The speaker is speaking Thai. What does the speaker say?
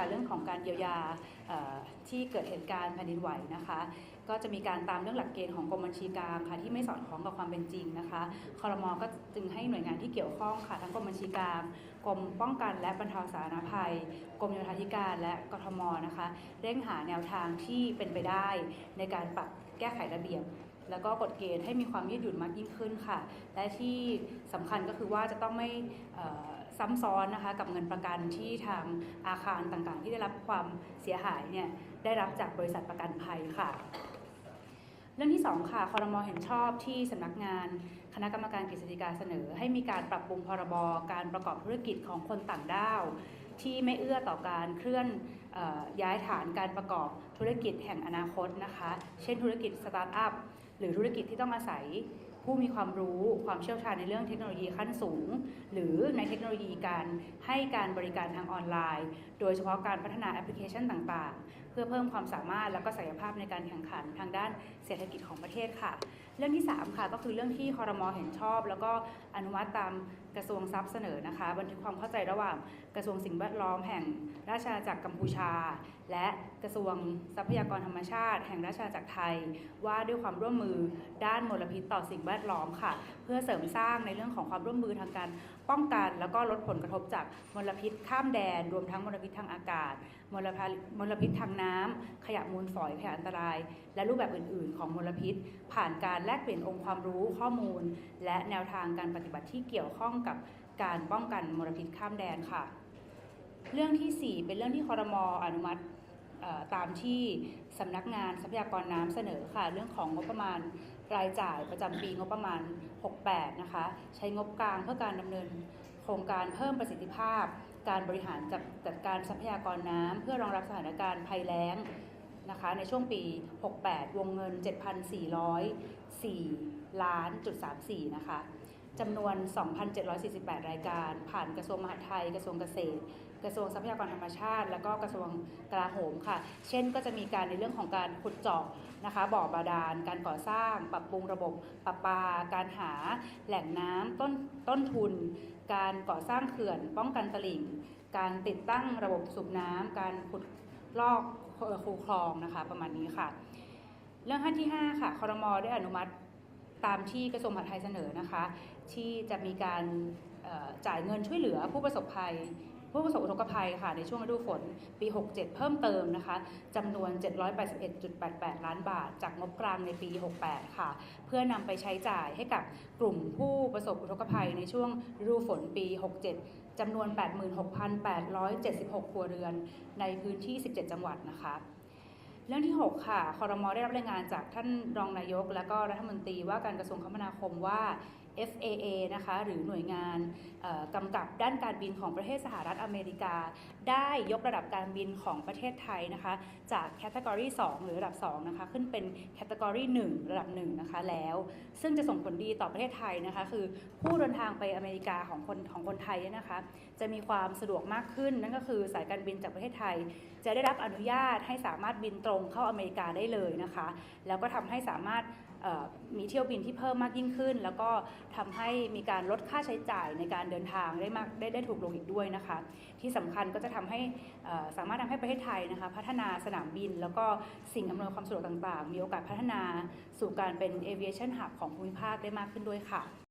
ค่ะเรื่องของการเยียวยาที่เกิดเหตุการณ์แผ่นดินไหวนะคะ ก็จะมีการตามเรื่องหลักเกณฑ์ของกรมบัญชีกลางค่ะที่ไม่สอดคล้องกับความเป็นจริงนะคะคอรมอก็จึงให้หน่วยงานที่เกี่ยวข้องค่ะทั้งกรมบัญชีกลางกรมป้องกันและบรรเทาสาธารณภัยกรมโยธาธิการและกทมนะคะเร่งหาแนวทางที่เป็นไปได้ในการปรับแก้ไขระเบียบ แล้วก็กฎเกณฑ์ให้มีความยืดหยุ่นมากยิ่งขึ้นค่ะ และที่สำคัญก็คือว่าจะต้องไม่ซ้ำซ้อนนะคะกับเงินประกันที่ทางอาคารต่างๆ ที่ได้รับความเสียหายเนี่ยได้รับจากบริษัทประกันภัยค่ะเรื่องที่ 2 ค่ะ คอรมอเห็นชอบที่สำนักงานคณะกรรมการกฤษฎีกาเสนอ ให้มีการปรับปรุงพรบการประกอบธุรกิจของคนต่างด้าว ที่ไม่เอื้อต่อการเคลื่อนอย้ายฐานการประกอบธุรกิจแห่งอนาคตนะคะ เช่นธุรกิจสตาร์ทอัพ หรือธุรกิจที่ต้องอาศัยผู้มีความรู้ความเชี่ยวชาญในเรื่องเทคโนโลยีขั้นสูง หรือในเทคโนโลยีการให้การบริการทางออนไลน์ โดยเฉพาะการพัฒนาแอปพลิเคชันต่างๆ เพื่อเพิ่มความสามารถและก็ศักยภาพในการแข่งขันทางด้านเศรษฐกิจของประเทศค่ะ เรื่องที่ 3 ค่ะก็คือเรื่องที่คอรมอเห็นชอบ แล้วก็อนุมัติตามกระทรวงทรัพย์เสนอนะคะ บันทึกความเข้าใจระหว่างกระทรวงสิ่งแวดล้อมแห่งราชอาณาจักรกัมพูชา และกระทรวงทรัพยากรธรรมชาติ แห่งราชอาณาจักรไทย ว่าด้วยความร่วมมือด้านมลพิษต่อสิ่งแวดล้อมค่ะ เพื่อเสริมสร้างในเรื่องของความร่วมมือทางการป้องกัน แล้วก็ลดผลกระทบจากมลพิษข้ามแดน รวมทั้งมลพิษทางอากาศ มลพิษมลพิษทางน้ำขยะมูลฝอยขยะอันตราย และรูปแบบอื่น ๆ ของมลพิษ ผ่านการแลกเปลี่ยนองค์ความรู้ข้อมูล และแนวทางการปฏิบัติที่เกี่ยวข้องกับการป้องกันมลพิษข้ามแดนค่ะ เรื่องทีสี่4 เป็นเรื่องที่คอรมออนุมัติ ตามที่สำนักงานทรัพยากรน้ำเสนอค่ะ เรื่องของงบประมาณรายจ่ายประจำปีงบประมาณ 68 นะคะ ใช้งบกลางเพื่อการดำเนินโครงการเพิ่มประสิทธิภาพ การบริหารจัดจัดการทรัพยากรน้ำเพื่อรองรับสถานการณ์ภัยแล้งนะคะในช่วงปี 68 วงเงิน 7,404 ล้านจุด34 นะคะ จำนวน 2,748 รายการ ผ่านกระทรวงมหาดไทย กระทรวงเกษตร กระทรวงทรัพยากรธรรมชาติ แล้วก็กระทรวงกลาโหมค่ะ เช่น ก็จะมีการในเรื่องของการขุดเจาะนะคะบ่อบาดาล การก่อสร้าง ปรับปรุงระบบประปา การหาแหล่งน้ำต้นต้นทุน การก่อสร้างเขื่อน ป้องกันตลิ่ง การติดตั้งระบบสูบน้ำการขุดลอกคูคลองนะคะ ประมาณนี้ค่ะ เรื่องขั้นที่ 5 ค่ะคอรมอได้อนุมัติ ตามที่กระทรวงมหาดไทยเสนอนะคะ ที่จะมีการจ่ายเงินช่วยเหลือผู้ประสบภัย ผู้ประสบอุทกภัยค่ะในช่วงฤดูฝนปี 67 เพิ่มเติมนะคะจำนวน 781.88 ล้านบาท จากงบกลางในปี 68 ค่ะ เพื่อนำไปใช้จ่ายให้กับกลุ่มผู้ประสบอุทกภัยในช่วงฤดูฝนปี 67จำนวน 86,876 ครัวเรือนในพื้นที่ 17 จังหวัดนะคะ เรื่องที่ 6 ค่ะคอรมอได้รับรายงานจากท่านรองนายก และก็รัฐมนตรีว่าการกระทรวงคมนาคมว่า FAA นะคะหรือหน่วยงานกำกับด้านการบินของประเทศสหรัฐอเมริกา ได้ยกระดับการบินของประเทศไทยนะคะจากแคตตากรี2หรือระดับ2นะคะขึ้นเป็นแคตตากรี1ระดับ1นะคะแล้ว ซึ่งจะส่งผลดีต่อประเทศไทยนะคะคือผู้เดินทางไปอเมริกาของคนของคนไทยนะคะจะมีความสะดวกมากขึ้น นั่นก็คือสายการบินจากประเทศไทย จะได้รับอนุญาตให้สามารถบินตรงเข้าอเมริกาได้เลยนะคะ แล้วก็ทำให้สามารถ มีเที่ยวบินที่เพิ่มมากยิ่งขึ้น แล้วก็ทำให้มีการลดค่าใช้จ่ายในการเดินทางได้มากได้ได้ถูกลงอีกด้วยนะคะ ที่สำคัญก็จะทำให้สามารถทำให้ประเทศไทยนะคะ พัฒนาสนามบิน แล้วก็สิ่งอำนวยความสะดวกต่างๆ มีโอกาสพัฒนาสู่การเป็น aviation hub ของภูมิภาคได้มากขึ้นด้วยค่ะ